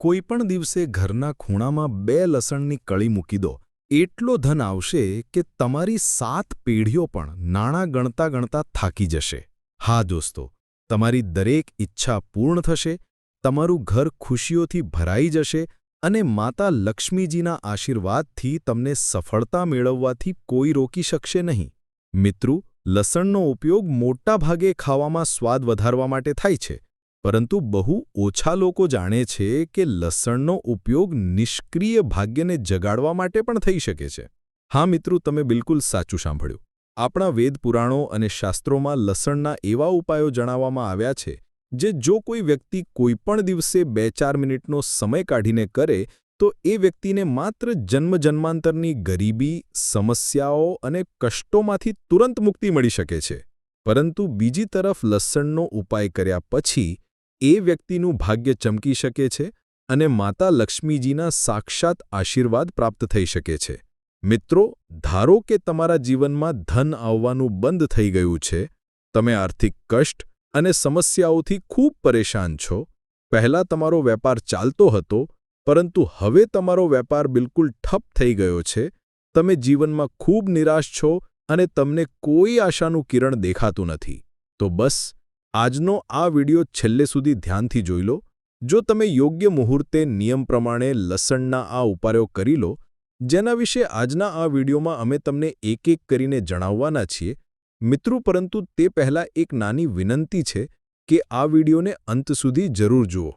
કોઈપણ દિવસે ઘરના ખૂણામાં બે લસણની કળી મૂકી દો. એટલો ધન આવશે કે તમારી સાત પેઢીઓ પણ નાણાં ગણતા ગણતા થાકી જશે. હા દોસ્તો, તમારી દરેક ઈચ્છા પૂર્ણ થશે, તમારું ઘર ખુશીઓથી ભરાઈ જશે અને માતા લક્ષ્મીજીના આશીર્વાદથી તમને સફળતા મેળવવાથી કોઈ રોકી શકશે નહીં. મિત્રો, લસણનો ઉપયોગ મોટા ભાગે ખાવામાં સ્વાદ વધારવા માટે થાય છે. પરંતુ બહુ ઓછા લોકો જાણે છે કે લસણનો ઉપયોગ નિષ્ક્રિય ભાગ્યને જગાડવા માટે પણ થઈ શકે છે. હા મિત્રો, તમે બિલકુલ સાચું સાંભળ્યું. આપણા વેદ પુરાણો અને શાસ્ત્રોમાં લસણના એવા ઉપાયો જણાવવામાં આવ્યા છે જે જો કોઈ વ્યક્તિ કોઈપણ દિવસે બે ચાર મિનિટનો સમય કાઢીને કરે, તો એ વ્યક્તિને માત્ર જન્મજન્માંતરની ગરીબી, સમસ્યાઓ અને કષ્ટોમાંથી તુરંત મુક્તિ મળી શકે છે. પરંતુ બીજી તરફ લસણનો ઉપાય કર્યા પછી એ વ્યક્તિનું ભાગ્ય ચમકી શકે છે અને માતા લક્ષ્મીજીના સાક્ષાત આશીર્વાદ પ્રાપ્ત થઈ શકે છે. મિત્રો, ધારો કે તમારા જીવનમાં ધન આવવાનું બંધ થઈ ગયું છે, તમે આર્થિક કષ્ટ અને સમસ્યાઓથી ખૂબ પરેશાન છો, પહેલાં તમારો વેપાર ચાલતો હતો, પરંતુ હવે તમારો વેપાર બિલકુલ ઠપ થઈ ગયો છે, તમે જીવનમાં ખૂબ નિરાશ છો અને તમને કોઈ આશાનું કિરણ દેખાતું નથી. તો બસ આજનો આ વિડિયો છેલ્લે સુધી ધ્યાનથી જોઈ લો. જો તમે યોગ્ય મુહૂર્તે નિયમ પ્રમાણે લસણના આ ઉપાયો કરી લો, જેના વિશે આજના આ વિડિયોમાં અમે તમને એક એક કરીને જણાવવાના છીએ, મિત્રો પરંતુ તે પહેલાં એક નાની વિનંતી છે કે આ વિડિયોને અંત સુધી જરૂર જુઓ.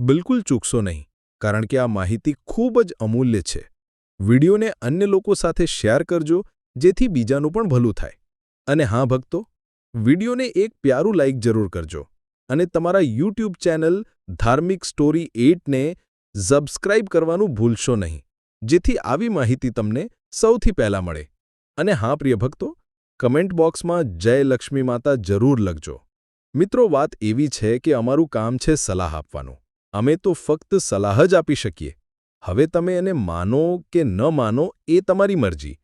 બિલકુલ ચૂકશો નહીં, કારણ કે આ માહિતી ખૂબ જ અમૂલ્ય છે. વિડિયોને અન્ય લોકો સાથે શેર કરજો, જેથી બીજાનું પણ ભલું થાય. અને હા, ભક્તો વિડિયોને એક પ્યારું લાઇક જરૂર કરજો અને તમારા યુટ્યુબ ચેનલ ધાર્મિક સ્ટોરી એટને સબસ્ક્રાઇબ કરવાનું ભૂલશો નહીં, જેથી આવી માહિતી તમને સૌથી પહેલાં મળે. અને હા, પ્રિય ભક્તો કમેન્ટ બોક્સમાં જય લક્ષ્મી માતા જરૂર લખજો. મિત્રો, વાત એવી છે કે અમારું કામ છે સલાહ આપવાનું. અમે તો ફક્ત સલાહ જ આપી શકીએ. હવે તમે એને માનો કે ન માનો એ તમારી મરજી.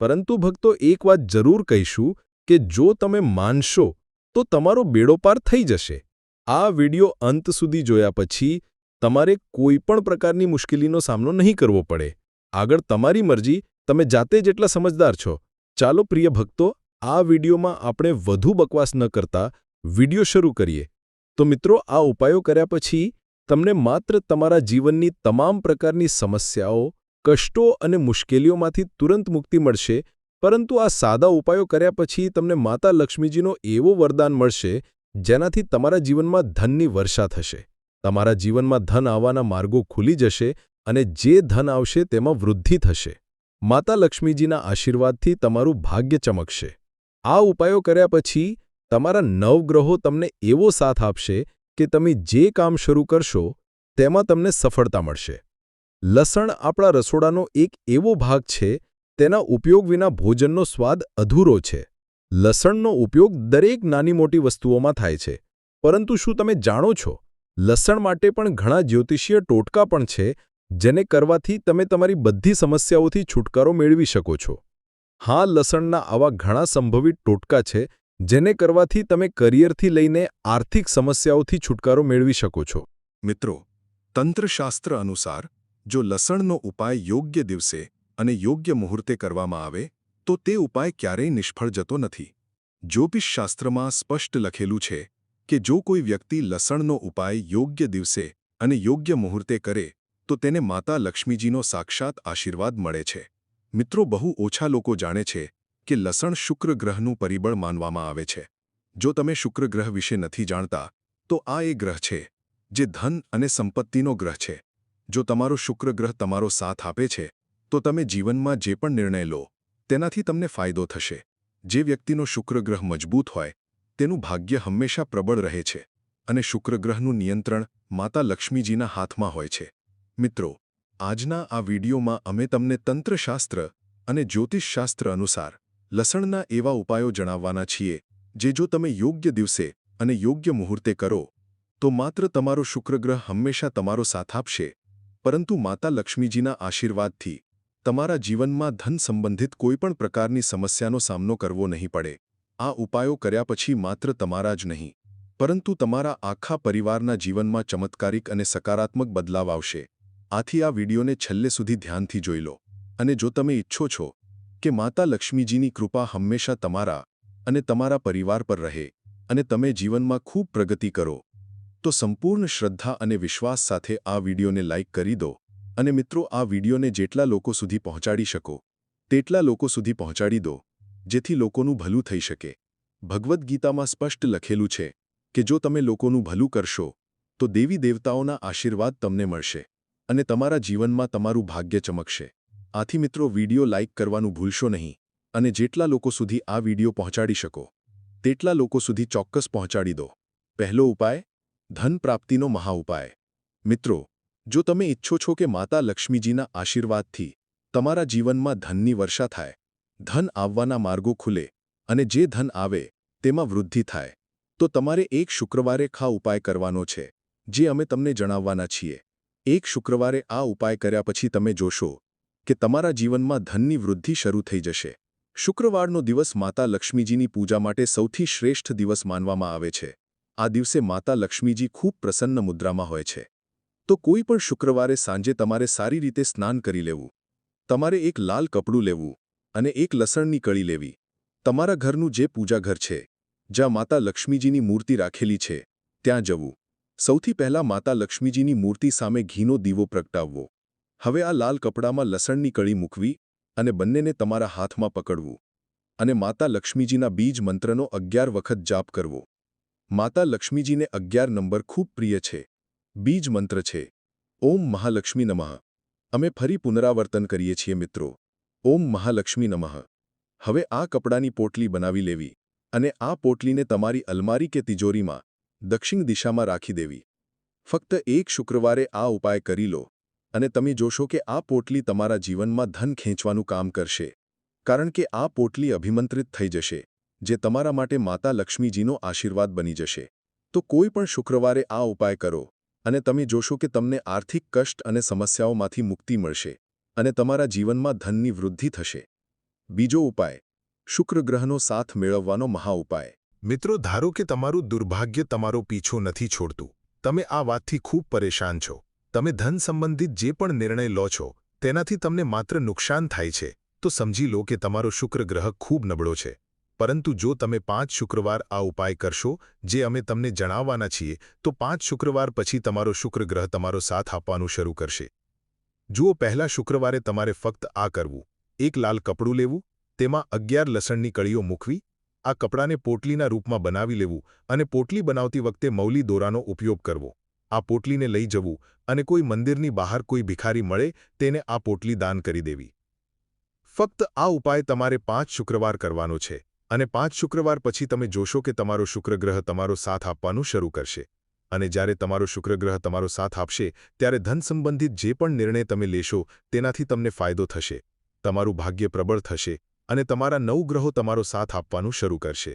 પરંતુ ભક્તો, એક વાત જરૂર કહીશું કે જો તમે માનશો, તો તમારો બેડો પાર થઈ જશે. આ વિડિયો અંત સુધી જોયા પછી, તમારે કોઈ પણ પ્રકારની મુશ્કેલીનો સામનો નહીં કરવો પડે. આગળ તમારી મરજી, તમે જાતે જેટલા સમજદાર છો. ચાલો પ્રિય ભક્તો, આ વિડિયોમાં આપણે વધુ બકવાસ ન કરતા વિડિયો શરૂ કરીએ. તો મિત્રો, આ ઉપાયો કર્યા પછી, તમને માત્ર તમારા જીવનની તમામ પ્રકારની સમસ્યાઓ, કષ્ટો અને મુશ્કેલીઓમાંથી તુરંત મુક્તિ મળશે પરંતુ આ સાદા ઉપાયો કર્યા પછી તમને માતા લક્ષ્મીજીનો એવો વરદાન મળશે, જેનાથી તમારા જીવનમાં ધનની વર્ષા થશે. તમારા જીવનમાં ધન આવવાના માર્ગો ખુલી જશે અને જે ધન આવશે તેમાં વૃદ્ધિ થશે. માતા લક્ષ્મીજીના આશીર્વાદથી તમારું ભાગ્ય ચમકશે. આ ઉપાયો કર્યા પછી તમારા નવગ્રહો તમને એવો સાથ આપશે કે તમે જે કામ શરૂ કરશો, તેમાં તમને સફળતા મળશે. લસણ આપણા રસોડાનો એક એવો ભાગ છે તેના ઉપયોગ વિના ભોજનનો સ્વાદ અધૂરો છે. લસણનો ઉપયોગ દરેક નાની મોટી વસ્તુઓમાં થાય છે. પરંતુ શું તમે જાણો છો? લસણ માટે પણ ઘણા જ્યોતિષીય ટોટકા પણ છે, જેને કરવાથી તમે તમારી બધી સમસ્યાઓથી છુટકારો મેળવી શકો છો. હા, લસણના આવા ઘણા સંભવિત ટોટકા છે, જેને કરવાથી તમે કરિયરથી લઈને આર્થિક સમસ્યાઓથી છુટકારો મેળવી શકો છો. મિત્રો, તંત્રશાસ્ત્ર અનુસાર, જો લસણનો ઉપાય યોગ્ય દિવસે અને યોગ્ય મુહૂર્તે કરવામાં આવે, તો તે ઉપાય ક્યારેય નિષ્ફળ જતો નથી. જ્યોતિષશાસ્ત્રમાં સ્પષ્ટ લખેલું છે કે જો કોઈ વ્યક્તિ લસણનો ઉપાય યોગ્ય દિવસે અને યોગ્ય મુહૂર્તે કરે, તો તેને માતા લક્ષ્મીજીનો સાક્ષાત આશીર્વાદ મળે છે. મિત્રો બહુ ઓછા લોકો જાણે છે કે લસણ શુક્ર ગ્રહનું પરિબળ માનવામાં આવે છે. જો તમે શુક્ર ગ્રહ વિશે નથી જાણતા, તો આ એ ગ્રહ છે જે ધન અને સંપત્તિનો ગ્રહ છે. જો તમારો શુક્ર ગ્રહ તમારો સાથ આપે છે તો તમે જીવનમાં જે પણ નિર્ણય લો, તેનાથી તમને ફાયદો થશે. જે વ્યક્તિનો શુક્રગ્રહ મજબૂત હોય, તેનું ભાગ્ય હંમેશા પ્રબળ રહે છે અને શુક્રગ્રહનું નિયંત્રણ માતા લક્ષ્મીજીના હાથમાં હોય છે. મિત્રો, આજના આ વિડીયોમાં અમે તમને તંત્રશાસ્ત્ર અને જ્યોતિષશાસ્ત્ર અનુસાર લસણના એવા ઉપાયો જણાવવાના છીએ, જે જો તમે યોગ્ય દિવસે અને યોગ્ય મુહૂર્તે કરો, તો માત્ર તમારો શુક્રગ્રહ હંમેશા તમારો સાથ આપશે, પરંતુ માતા લક્ષ્મીજીના આશીર્વાદથી તમારા જીવનમાં ધન સંબંધિત કોઈપણ પ્રકારની સમસ્યાનો સામનો કરવો નહીં પડે. આ ઉપાયો કર્યા પછી માત્ર તમારા જ નહીં, પરંતુ તમારા આખા પરિવારના જીવનમાં ચમત્કારિક અને સકારાત્મક બદલાવ આવશે. આથી આ વિડીયોને છેલ્લે સુધી ધ્યાનથી જોઈ લો, અને જો તમે ઈચ્છો છો કે માતા લક્ષ્મીજીની કૃપા હંમેશા તમારા અને તમારા પરિવાર પર રહે, અને તમે જીવનમાં ખૂબ પ્રગતિ કરો, તો સંપૂર્ણ શ્રદ્ધા અને વિશ્વાસ સાથે આ વિડીયોને લાઇક કરી દો અને મિત્રો, આ વિડીયોને જેટલા લોકો સુધી પહોંચાડી શકો, તેટલા લોકો સુધી પહોંચાડી દો, જેથી લોકોનું ભલું થઈ શકે. ભગવદ્ ગીતામાં સ્પષ્ટ લખેલું છે કે જો તમે લોકોનું ભલું કરશો, તો દેવી દેવતાઓના આશીર્વાદ તમને મળશે અને તમારા જીવનમાં તમારું ભાગ્ય ચમકશે. આથી મિત્રો, વીડિયો લાઇક કરવાનું ભૂલશો નહીં અને જેટલા લોકો સુધી આ વીડિયો પહોંચાડી શકો, તેટલા લોકો સુધી ચોક્કસ પહોંચાડી દો. પહેલો ઉપાય, ધન પ્રાપ્તિનો મહાઉપાય. મિત્રો જો તમે ઈચ્છો છો કે માતા લક્ષ્મીજીના આશીર્વાદથી તમારા જીવનમાં ધનની વર્ષા થાય, ધન આવવાના માર્ગો ખુલે અને જે ધન આવે તેમાં વૃદ્ધિ થાય, તો તમારે એક શુક્રવારે ખા ઉપાય કરવાનો છે, જે અમે તમને જણાવવાના છીએ. એક શુક્રવારે આ ઉપાય કર્યા પછી તમે જોશો કે તમારા જીવનમાં ધનની વૃદ્ધિ શરૂ થઈ જશે. શુક્રવારનો દિવસ માતા લક્ષ્મીજીની પૂજા માટે સૌથી શ્રેષ્ઠ દિવસ માનવામાં આવે છે. આ દિવસે માતા લક્ષ્મીજી ખૂબ પ્રસન્ન મુદ્રામાં હોય છે. તો કોઈ પણ શુક્રવારે સાંજે તમારે સારી રીતે સ્નાન કરી લેવું. તમારે એક લાલ કપડું લેવું અને એક લસણની કળી લેવી. તમારા ઘરનું જે પૂજાઘર છે, જ્યાં માતા લક્ષ્મીજીની મૂર્તિ રાખેલી છે, ત્યાં જવું. સૌથી પહેલાં માતા લક્ષ્મીજીની મૂર્તિ સામે ઘીનો દીવો પ્રગટાવવો. હવે આ લાલ કપડામાં લસણની કળી મૂકવી અને બંનેને તમારા હાથમાં પકડવું અને માતા લક્ષ્મીજીના બીજ મંત્રનો અગિયાર વખત જાપ કરવો. માતા લક્ષ્મીજીને અગિયાર નંબર ખૂબ પ્રિય છે. બીજ મંત્ર છે. ઓમ મહાલક્ષ્મી નમઃ. અમે ફરી પુનરાવર્તન કરીએ છીએ મિત્રો. ઓમ મહાલક્ષ્મી નમઃ. હવે આ કપડાની પોટલી બનાવી લેવી અને આ પોટલીને તમારી અલમારી કે તિજોરીમાં દક્ષિણ દિશામાં રાખી દેવી. ફક્ત એક શુક્રવારે આ ઉપાય કરી લો અને તમે જોશો કે આ પોટલી તમારા જીવનમાં ધન ખેંચવાનું કામ કરશે. કારણ કે આ પોટલી અભિમંત્રિત થઈ જશે, જે તમારા માટે માતા લક્ષ્મીજીનો આશીર્વાદ બની જશે. તો કોઈ પણ શુક્રવારે આ ઉપાય કરો. અને તમે જોશો કે તમને આર્થિક કષ્ટ અને સમસ્યાઓમાંથી મુક્તિ મળશે અને તમારા જીવનમાં ધનની વૃદ્ધિ થશે. બીજો ઉપાય, શુક્ર ગ્રહનો સાથ મેળવવાનો મહાઉપાય મિત્રો, ધારો કે તમારું દુર્ભાગ્ય તમારો પીછો નથી છોડતું. તમે આ વાતથી ખૂબ પરેશાન છો. તમે ધન સંબંધિત જે પણ નિર્ણય લો છો, તેનાથી તમને માત્ર નુકસાન થાય છે. તો સમજી લો કે તમારો શુક્ર ગ્રહ ખૂબ નબળો છે. પરંતુ જો તમે પાંચ શુક્રવાર આ ઉપાય કરશો, જે અમે તમને જણાવવાના છીએ, તો પાંચ શુક્રવાર પછી તમારો શુક્ર ગ્રહ તમારો સાથ આપવાનું શરૂ કરશે. જુઓ, પહેલા શુક્રવારે તમારે ફક્ત આ કરવું. એક લાલ કપડું લેવું, તેમાં અગિયાર લસણની કળીઓ મૂકવી, આ કપડાને પોટલીના રૂપમાં બનાવી લેવું અને પોટલી બનાવતી વખતે મૌલી દોરાનો ઉપયોગ કરવો. આ પોટલીને લઈ જવું અને કોઈ મંદિરની બહાર કોઈ ભિખારી મળે, તેને આ પોટલી દાન કરી દેવી. ફક્ત આ ઉપાય તમારે પાંચ શુક્રવાર કરવાનો છે. અને પાંચ શુક્રવાર પછી તમે જોશો કે તમારો શુક્રગ્રહ તમારો સાથ આપવાનું શરૂ કરશે. અને જ્યારે તમારો શુક્રગ્રહ તમારો સાથ આપશે, ત્યારે ધન સંબંધિત જે પણ નિર્ણય તમે લેશો, તેનાથી તમને ફાયદો થશે. તમારું ભાગ્ય પ્રબળ થશે અને તમારા નવ ગ્રહો તમારો સાથ આપવાનું શરૂ કરશે.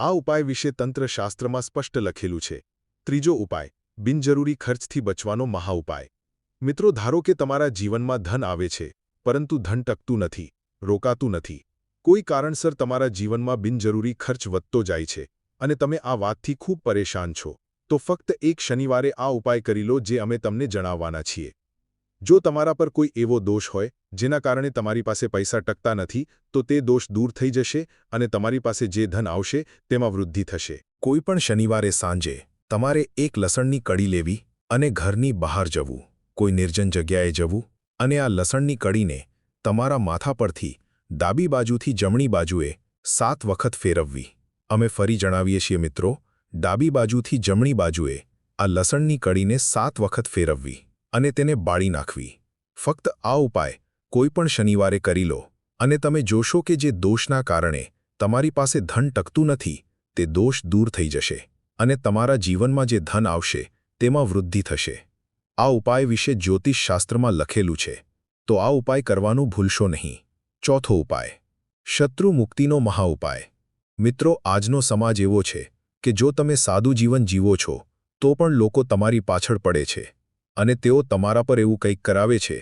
આ ઉપાય વિશે તંત્રશાસ્ત્રમાં સ્પષ્ટ લખેલું છે. ત્રીજો ઉપાય, બિનજરૂરી ખર્ચથી બચવાનો મહાઉપાય મિત્રો, ધારો કે તમારા જીવનમાં ધન આવે છે, પરંતુ ધન ટકતું નથી, રોકાતું નથી. કોઈ કારણસર તમારા જીવનમાં બિનજરૂરી ખર્ચ વધતો જાય છે અને તમે આ વાતથી ખૂબ પરેશાન છો, તો ફક્ત એક શનિવારે આ ઉપાય કરી લો જે અમે તમને જણાવવાના છીએ. જો તમારા પર કોઈ એવો દોષ હોય, જેના કારણે તમારી પાસે પૈસા ટકતા નથી, તો તે દોષ દૂર થઈ જશે અને તમારી પાસે જે ધન આવશે તેમાં વૃદ્ધિ થશે. કોઈ પણ શનિવારે સાંજે તમારે એક લસણની કડી લેવી અને ઘરની બહાર જવું. કોઈ નિર્જન જગ્યાએ જવું અને આ લસણની કડીને તમારા માથા પરથી ડાબી બાજુથી જમણી બાજુએ સાત વખત ફેરવવી. અમે ફરી જણાવીએ છીએ મિત્રો, ડાબી બાજુથી જમણી બાજુએ આ લસણની કડીને સાત વખત ફેરવવી અને તેને બાળી નાખવી. ફક્ત આ ઉપાય કોઈપણ શનિવારે કરી લો અને તમે જોશો કે જે દોષના કારણે તમારી પાસે ધન ટકતું નથી, તે દોષ દૂર થઈ જશે અને તમારા જીવનમાં જે ધન આવશે, તેમાં વૃદ્ધિ થશે. આ ઉપાય વિશે જ્યોતિષશાસ્ત્રમાં લખેલું છે. તો આ ઉપાય કરવાનું ભૂલશો નહીં. ચોથો ઉપાય. શત્રુ મુક્તિનો મહાઉપાય મિત્રો, આજનો સમાજ એવો છે કે જો તમે સાદું જીવન જીવો છો, તો પણ લોકો તમારી પાછળ પડે છે અને તેઓ તમારા પર એવું કંઈક કરાવે છે,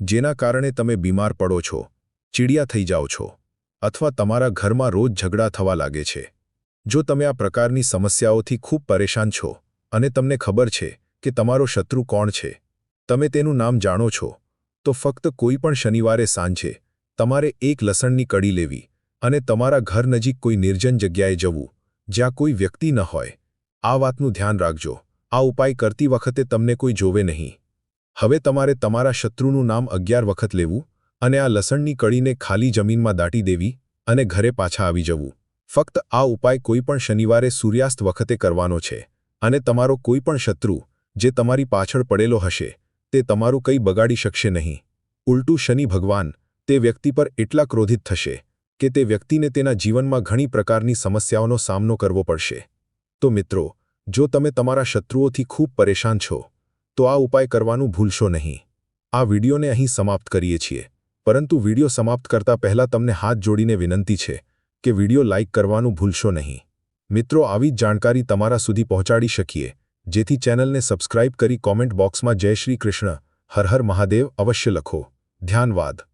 જેના કારણે તમે બીમાર પડો છો, ચીડિયા થઈ જાઓ છો, અથવા તમારા ઘરમાં રોજ ઝઘડા થવા લાગે છે. જો તમે આ પ્રકારની સમસ્યાઓથી ખૂબ પરેશાન છો અને તમને ખબર છે કે તમારો શત્રુ કોણ છે, તમે તેનું નામ જાણો છો, તો ફક્ત કોઈ પણ શનિવારે સાંજે તમારે એક લસણની કડી લેવી અને તમારા ઘર નજીક કોઈ નિર્જન જગ્યાએ જવું, જ્યાં કોઈ વ્યક્તિ ન હોય. આ વાતનું ધ્યાન રાખજો. આ ઉપાય કરતી વખતે તમને કોઈ જોવે નહીં. હવે તમારે તમારા શત્રુનું નામ અગિયાર વખત લેવું અને આ લસણની કળીને ખાલી જમીનમાં દાટી દેવી અને ઘરે પાછા આવી જવું. ફક્ત આ ઉપાય કોઈ પણ શનિવારે સૂર્યાસ્ત વખતે કરવાનો છે અને તમારો કોઈ પણ શત્રુ જે તમારી પાછળ પડેલો હશે, તે તમારું કંઈ બગાડી શકશે નહીં. ઉલટું શનિ ભગવાન તે વ્યક્તિ પર એટલા ક્રોધિત થશે કે તે વ્યક્તિને તેના જીવનમાં ઘણી પ્રકારની સમસ્યાઓનો સામનો કરવો પડશે. તો મિત્રો, જો તમે તમારા શત્રુઓથી ખૂબ પરેશાન છો, તો આ ઉપાય કરવાનું ભૂલશો નહીં. આ વિડીયોને અહીં સમાપ્ત કરીએ છીએ. પરંતુ વીડિયો સમાપ્ત કરતા પહેલા તમને હાથ જોડીને વિનંતી છે કે વીડિયો લાઇક કરવાનું ભૂલશો નહીં. મિત્રો, આવી જ જાણકારી તમારા સુધી પહોંચાડી શકીએ, જેથી ચેનલને સબસ્ક્રાઇબ કરી કોમેન્ટ બોક્સમાં જય શ્રી કૃષ્ણ, હર હર મહાદેવ અવશ્ય લખો. ધ્યાનવાદ.